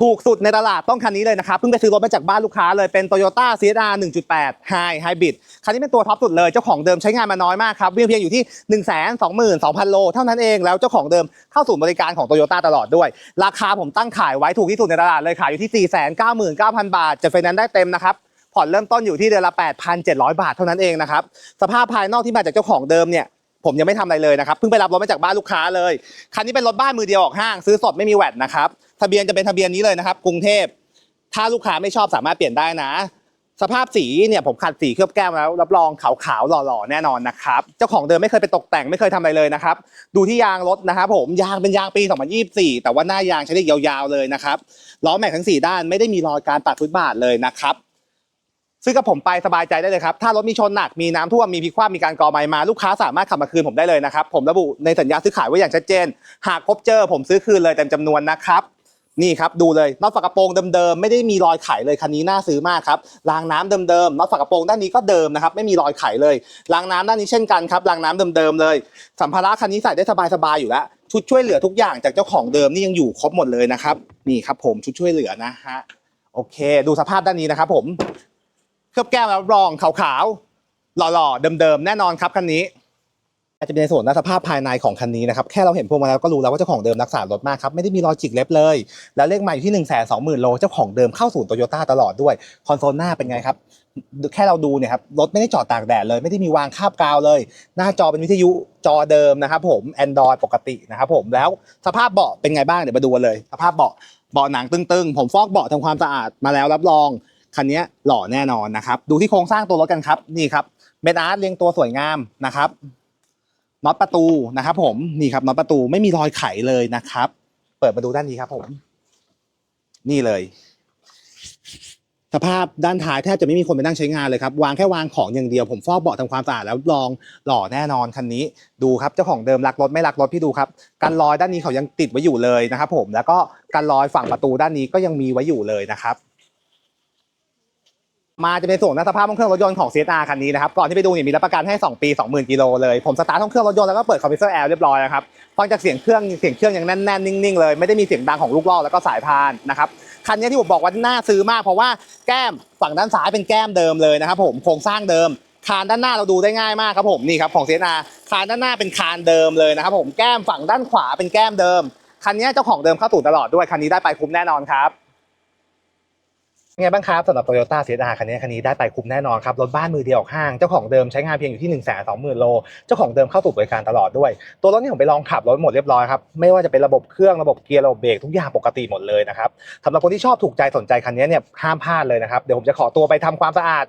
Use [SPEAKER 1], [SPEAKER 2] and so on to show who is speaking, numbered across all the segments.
[SPEAKER 1] ถูกสุดในตลาดต้องคันนี้เลยนะครับ เพิ่งไปซื้อรถมาจากบ้านลูกค้าเลยเป็น Toyota CHR 1.8 High Hybrid คันนี้เป็นตัวท็อปสุดเลย เจ้าของเดิมใช้งานมาน้อยมากครับวิ่งเพียงอยู่ที่ 1 2 2 0 0 0 โล เท่านั้นเองแล้วเจ้าของเดิมเข้าสู่บริการของ Toyota ตลอดด้วย ราคาผมตั้งขายไว้ถูกที่สุดในตลาดเลยขายอยู่ที่ 499,000 บาทจะไฟแนนซ์ได้เต็มนะครับผ่อนเริ่มต้นอยู่ที่เดือนละ 8,700 บาทเท่านั้นเองนะครับสภาพภายนอกที่มาจากเจ้าของเดิมเนี่ย ผมยังไม่ทำอะไรเลยนะครับเพิ่งไปรับรถมาจากบ้านลูกค้าเลยคันนี้เป็นรถบ้านมือเดียวออกห้าง ซื้อสดไม่มีแวดนะครับทะเบียนจะเป็นทะเบียนนี้เลยนะครับ กรุงเทพถ้าลูกค้าไม่ชอบสามารถเปลี่ยนได้นะ สภาพสีเนี่ยผมขัดสีเคลือบแก้มแล้วรับรองขาวๆหล่อๆแน่นอนนะครับเจ้าของเดิมไม่เคยไปตกแต่งไม่เคยทำอะไรเลยนะครับดูที่ยางรถนะครับผมยางเป็นยางปี 2024 แต่ว่าหน้ายางใช้ได้ยาวๆเลยนะครับล้อแม็กทั้ง 4 ด้านไม่ได้มีรอยการปัดฟุตบาทเลยนะครับ ซื้อกับผมไปสบายใจได้เลยครับ ถ้ารถมีชนหนัก มีน้ำท่วม มีพลิกคว่ำมีการกอใบมา ลูกค้าสามารถขับมาคืนผมได้เลยนะครับ ผมระบุในสัญญาซื้อขายไว้อย่างชัดเจน หากพบเจอผมซื้อคืนเลยเต็มจำนวนนะครับ นี่ครับดูเลยน็อตฝากระโปรงเดิมๆ ไม่ได้มีรอยไขเลยคันนี้น่าซื้อมากครับรางน้ำเดิมๆน็อตฝากระโปรงด้านนี้ก็เดิมนะครับ ไม่มีรอยไขเลยรางน้ำด้านนี้เช่นกันครับรางน้ำเดิมๆเลย สัมภาระคันนี้ใส่ได้สบายๆอยู่แล้ว ชุดช่วยเหลือทุกอย่างจากเจ้าของเดิมนี่ยังอยู่ครบหมดเลยนะครับ นี่ครับผมชุดช่วยเหลือนะฮะ โอเค ดูสภาพด้านนี้นะครับผม เคลือบแก้มรับรองขาวๆหล่อๆเดิมๆแน่นอนครับคันนี้อาจจะเป็นในส่วนด้านสภาพภายในของคันนี้นะครับแค่เราเห็นพวงมาลัยก็รู้แล้วว่าเจ้าของเดิมรักษารถมากครับไม่ได้มีรอจิกเล็บเลย แล้วเลขใหม่อยู่ที่1นึ่งแสนสองหมื่นโลเจ้าของเดิมเข้าสู่โตโยต้าตลอดด้วยคอนโซลหน้าเป็นไงครับแค่เราดูเนี่ยครับรถไม่ได้จอดตากแดดเลย ไม่ได้มีวางคาบกาวเลย หน้าจอเป็นวิทยุจอเดิมนะครับผม Android ปกตินะครับผมแล้วสภาพเบาะเป็นไงบ้างเดี๋ยวมาดูกันเลย สภาพเบาะเบาะหนังตึงๆ ผมฟอกเบาะทำความสะอาดมาแล้วรับรอง คันนี้หล่อแน่นอนนะครับ ดูที่โครงสร้างตัวรถกันครับนี่ครับเมดอาร์ตเรียงตัวสวยงามนะครับน็อตประตูนะครับ ผมนี่ครับน็อตประตูไม่มีรอยไขเลยนะครับ เปิดมาดูด้านนี้ครับผม นี่เลย สภาพด้านท้ายแทบจะไม่มีคนไปนั่งใช้งานเลยครับ วางแค่วางของอย่างเดียวผมฟอกเบาะทำความสะอาดแล้วลองหล่อแน่นอนคันนี้ ดูครับเจ้าของเดิมรักรถไม่รักรถพี่ดูครับกันรอยด้านนี้เขายังติดไว้อยู่เลยนะครับ ผมแล้วก็กันรอยฝั่งประตูด้านนี้ก็ยังมีไว้อยู่เลยนะครับ มาจะเป็นส่วนด้นสภาพห้องเครื่องรถยนต์ของ CSR คันนี้นะครับก่อนที่ไปดูเนี่ยมีรับประกันให้ 2 ปี 20,000กิโลเลย ผมสตาร์ทห้องเครื่องรถยนต์แล้วก็เปิดคอมพิวเตอร์แอร์เรียบร้อยนะครับฟังจากเสียงเครื่องเสียงเครื่องยังแน่นๆนิ่งๆเลยไม่ได้มีเสียงดังของลูกล่อแล้วก็สายพานนะครับคันนี้ที่ผมบอกว่าน่าซื้อมากเพราะว่าแก้มฝั่งด้านซ้ายเป็นแก้มเดิมเลยนะครับผมโครงสร้างเดิมคานด้านหน้าเราดูได้ง่ายมากครับผมนี่ครับของ CSR คานด้านหน้าเป็นคานเดิมเลยนะครับผมแก้มฝั่งด้านขวาเป็นแก้มเดิมคันนี้เจ้าของเดิมเข้าสู่ตลอดด้วยคันนี้ได้ไปคุ้มแน่นอนครับ ไงบ้างครับสำหรับ Toyota c ซ r คันนี้คันนี้ได้ไปคุ้มแน่นอนครับรถบ้านมือเดียวออกห้างเจ้าของเดิมใช้งานเพียงอยู่ที่1นึ่งแสนสองหมื่นโลเจ้าของเดิมเข้าสู่บริการตลอดด้วย ตัวรถนี่ผมไปลองขับรถหมดเรียบร้อยครับไม่ว่าจะเป็นระบบเครื่องระบบเกียร์ระบบเบรกทุกอย่างปกติหมดเลยนะครับสำหรับคนที่ชอบถูกใจสนใจคันนี้เนี่ยห้ามพลาดเลยนะครับเดี๋ยวผมจะขอตัวไปทำความสะอาด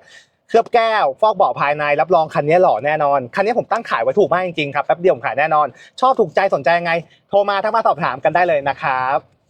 [SPEAKER 1] เคลือบแก้ว ฟอกเบาะภายใน รับรองคันนี้หล่อแน่นอน คันนี้ผมตั้งขายไว้ถูกมากจริงๆครับ แป๊บเดียวผมขายแน่นอน ชอบถูกใจสนใจยังไง โทรมาทักมาสอบถามกันได้เลยนะครับ